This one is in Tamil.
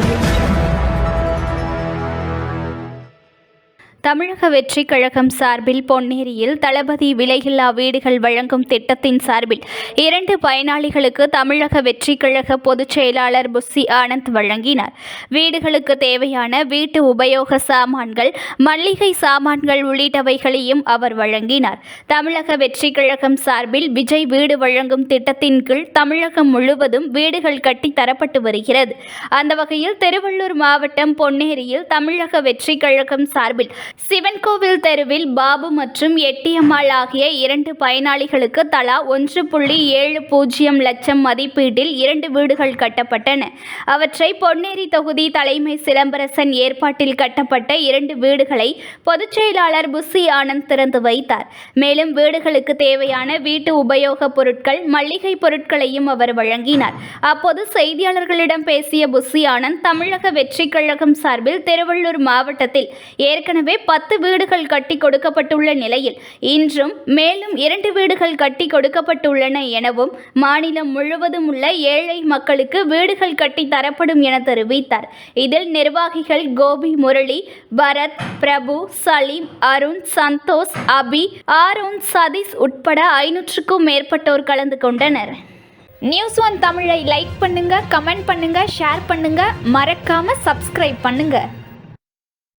audio. தமிழக வெற்றி கழகம் சார்பில் பொன்னேரியில் தளபதி விலையில்லா வீடுகள் வழங்கும் திட்டத்தின் சார்பில் இரண்டு பயனாளிகளுக்கு தமிழக வெற்றி கழக பொதுச் செயலாளர் புஸ்ஸி ஆனந்த் வழங்கினார். வீடுகளுக்கு தேவையான வீட்டு உபயோக சாமான்கள் மல்லிகை சாமான்கள் உள்ளிட்டவைகளையும் அவர் வழங்கினார். தமிழக வெற்றி கழகம் சார்பில் விஜய் வீடு வழங்கும் திட்டத்தின் கீழ் தமிழகம் முழுவதும் வீடுகள் கட்டி தரப்பட்டு வருகிறது. அந்த வகையில் திருவள்ளூர் மாவட்டம் பொன்னேரியில் தமிழக வெற்றி கழகம் சார்பில் சிவன் கோவில் தெருவில் பாபு மற்றும் எட்டியம்மாள் ஆகிய இரண்டு பயனாளிகளுக்கு தலா ஒன்று புள்ளி ஏழு பூஜ்ஜியம் லட்சம் மதிப்பீட்டில் இரண்டு வீடுகள் கட்டப்பட்டன. அவற்றை பொன்னேரி தொகுதி தலைமை சிலம்பரசன் ஏற்பாட்டில் கட்டப்பட்ட இரண்டு வீடுகளை பொதுச் செயலாளர் புஸ்ஸி ஆனந்த் திறந்து வைத்தார். மேலும் வீடுகளுக்கு தேவையான வீட்டு உபயோகப் பொருட்கள் மளிகை பொருட்களையும் அவர் வழங்கினார். அப்போது செய்தியாளர்களிடம் பேசிய புஸ்ஸி ஆனந்த் தமிழக வெற்றி கழகம் சார்பில் திருவள்ளூர் மாவட்டத்தில் ஏற்கனவே பத்து வீடுகள் கட்டி கொடுக்கப்பட்டுள்ள நிலையில் இன்றும் மேலும் இரண்டு வீடுகள் கட்டி கொடுக்கப்பட்டுள்ளன எனவும் மாநிலம் முழுவதும் உள்ள ஏழை மக்களுக்கு வீடுகள் கட்டி தரப்படும் என தெரிவித்தார். இதில் நிர்வாகிகள் கோபி முரளி பரத் பிரபு சலீம் அருண் சந்தோஷ் அபி ஆரோன் சதீஷ் உட்பட ஐநூற்றுக்கும் மேற்பட்டோர் கலந்து கொண்டனர். நியூஸ் ஒன் தமிழை லைக் பண்ணுங்க கமெண்ட் பண்ணுங்க ஷேர் பண்ணுங்க. மறக்காம சப்ஸ்கிரைப் பண்ணுங்க.